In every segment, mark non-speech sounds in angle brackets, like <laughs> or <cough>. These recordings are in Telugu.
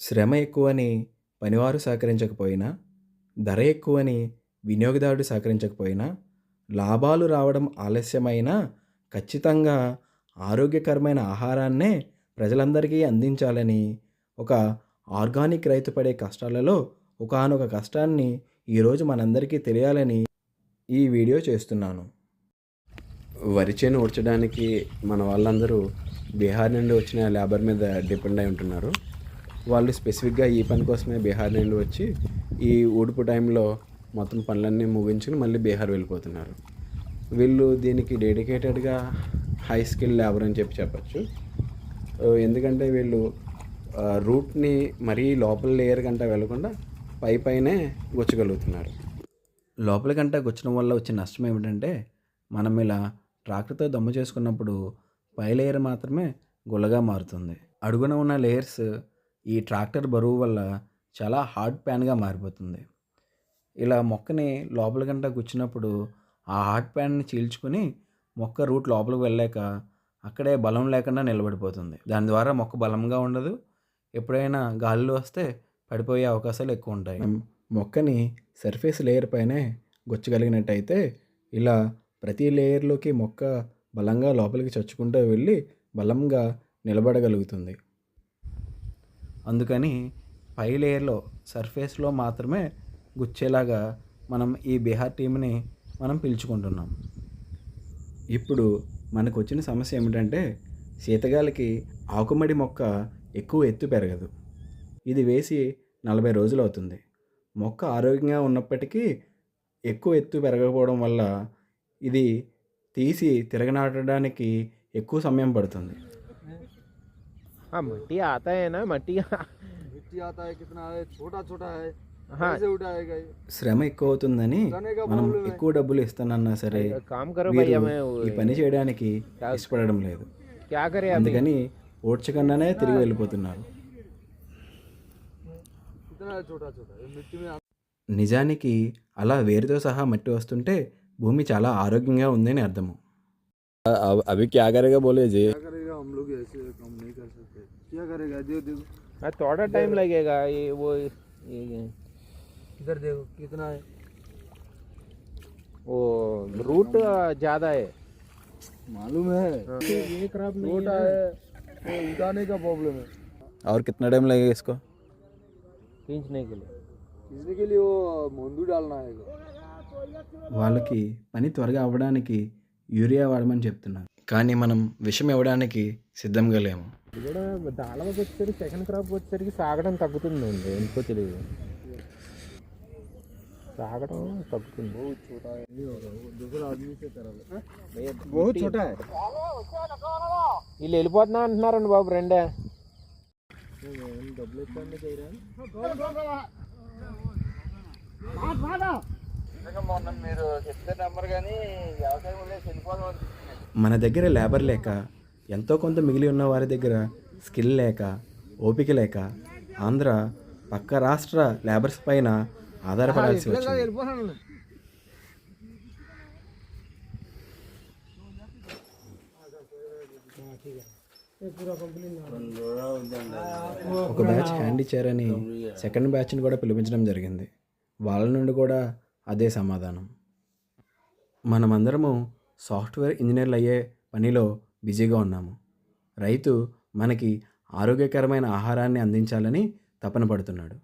శ్రమ ఎక్కువని పనివారు సహకరించకపోయినా ధర ఎక్కువని వినియోగదారుడు సహకరించకపోయినా లాభాలు రావడం ఆలస్యమైనా ఖచ్చితంగా ఆరోగ్యకరమైన ఆహారాన్నే ప్రజలందరికీ అందించాలని ఒక ఆర్గానిక్ రైతు పడే కష్టాలలో ఒకానొక కష్టాన్ని ఈరోజు మనందరికీ తెలియాలని ఈ వీడియో చేస్తున్నాను. వరి చేను ఊడ్చడానికి మన వాళ్ళందరూ బీహార్ నుండి వచ్చిన లేబర్ మీద డిపెండ్ అయి ఉంటున్నారు. వాళ్ళు స్పెసిఫిక్గా ఈ పని కోసమే బీహార్ నుండి వచ్చి ఈ ఊడుపు టైంలో మొత్తం పనులన్నీ ముగించుకుని మళ్ళీ బీహార్ వెళ్ళిపోతున్నారు. వీళ్ళు దీనికి డెడికేటెడ్గా హై స్కిల్ లేబర్ అని చెప్పి చెప్పచ్చు. ఎందుకంటే వీళ్ళు రూట్ని మరీ లోపల లేయర్ కంటే వెళ్ళకుండా పై పైనే గుచ్చగలుగుతున్నారు. లోపల కంటే గుచ్చడం వల్ల వచ్చే నష్టం ఏమిటంటే మనం ఇలా ట్రాక్టర్తో దమ్ము చేసుకున్నప్పుడు పై లేయర్ మాత్రమే గుల్లగా మారుతుంది. అడుగున ఉన్న లేయర్స్ ఈ ట్రాక్టర్ బరువు వల్ల చాలా హార్డ్ ప్యాన్గా మారిపోతుంది. ఇలా మొక్కని లోపల గంట గుచ్చినప్పుడు ఆ హార్డ్ ప్యాన్ని చీల్చుకుని మొక్క రూట్ లోపలికి వెళ్ళాక అక్కడే బలం లేకుండా నిలబడిపోతుంది. దాని ద్వారా మొక్క బలంగా ఉండదు. ఎప్పుడైనా గాలిలో వస్తే పడిపోయే అవకాశాలు ఎక్కువ ఉంటాయి. మొక్కని సర్ఫేస్ లేయర్ పైనే గుచ్చగలిగినట్టయితే ఇలా ప్రతి లేయర్లోకి మొక్క బలంగా లోపలికి చచ్చుకుంటూ వెళ్ళి బలంగా నిలబడగలుగుతుంది. అందుకని పై లేయర్లో సర్ఫేస్లో మాత్రమే గుచ్చేలాగా మనం ఈ బీహార్ టీంని మనం పిలుచుకుంటున్నాం. ఇప్పుడు మనకు వచ్చిన సమస్య ఏమిటంటే శీతగాలికి ఆకుమడి మొక్క ఎక్కువ ఎత్తు పెరగదు. ఇది వేసి నలభై రోజులు అవుతుంది. మొక్క ఆరోగ్యంగా ఉన్నప్పటికీ ఎక్కువ ఎత్తు పెరగకపోవడం వల్ల ఇది తీసి తిరగనాటడానికి ఎక్కువ సమయం పడుతుంది. हाँ मट्टी आता है ना मट्टी <laughs> मिट्टी आता है कितना है छोटा छोटा है हाँ कैसे उठाएगा ये శ్రమ ఎక్కువ అవుతుందని మనం ఎక్కువ డబ్బులు ఇస్తానన్నా సరే काम करो भैया వీరు मैं ఈ పని చేయడానికి ఇష్టపడడం లేదు क्या करे अभी అందుకని ఓడ్చకుండానే తిరిగి వెళ్ళిపోతున్నారు कितना है छोटा छोटा ये मिट्टी में నిజానికి అలా వేరుతో సహా మట్టి వస్తుంటే భూమి చాలా ఆరోగ్యంగా ఉందని అర్థము అవి క్యా కరేగా బోలే జీ क्या करेगा हम लोग ऐसे काम नहीं कर सकते क्या करेगा देखो देखो हाँ, थोड़ा टाइम लगेगा ये वो ये इधर देखो कितना है वो रूट ज़्यादा है मालूम है ये खराब छोटा है ये उठाने का प्रॉब्लम है और कितना टाइम लगेगा इसको खींचने के लिए इसके के लिए वो मोंदू डालना है వాళ్ళకి పని త్వరగా అవ్వడానికి యూరియా వాడమని చెప్తున్నారు కానీ మనం విషం ఇవ్వడానికి సిద్ధంగా లేము అది కూడా దాళవకి వచ్చేసరికి సెకండ్ క్రాప్ వచ్చేసరికి సాగడం తగ్గుతుందండి ఎందుకో తెలియదు. సాగడం తగ్గుతుంది. వీళ్ళు వెళ్ళిపోతున్నా అంటున్నారండి బాబు రెండే. డబ్బులు మన దగ్గర లేబర్ లేక ఎంతో కొంత మిగిలి ఉన్న వారి దగ్గర స్కిల్ లేక ఓపిక లేక ఆంధ్ర పక్క రాష్ట్ర లేబర్స్ పైన ఆధారపడాల్సి వచ్చింది. ఒక బ్యాచ్ హ్యాండ్ ఇచ్చారని సెకండ్ బ్యాచ్ని కూడా పిలిపించడం జరిగింది. వాళ్ళ నుండి కూడా అదే సమాధానం. మనమందరము సాఫ్ట్వేర్ ఇంజనీర్లు అయ్యే పనిలో బిజీగా ఉన్నాము. రైతు మనకి ఆరోగ్యకరమైన ఆహారాన్ని అందించాలని తపన పడుతున్నాడు.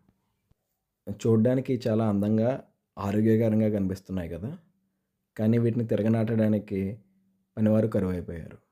చూడడానికి చాలా అందంగా ఆరోగ్యకరంగా కనిపిస్తున్నాయి కదా. కానీ వీటిని తిరగనాటడానికి పనివారు కరువైపోయారు.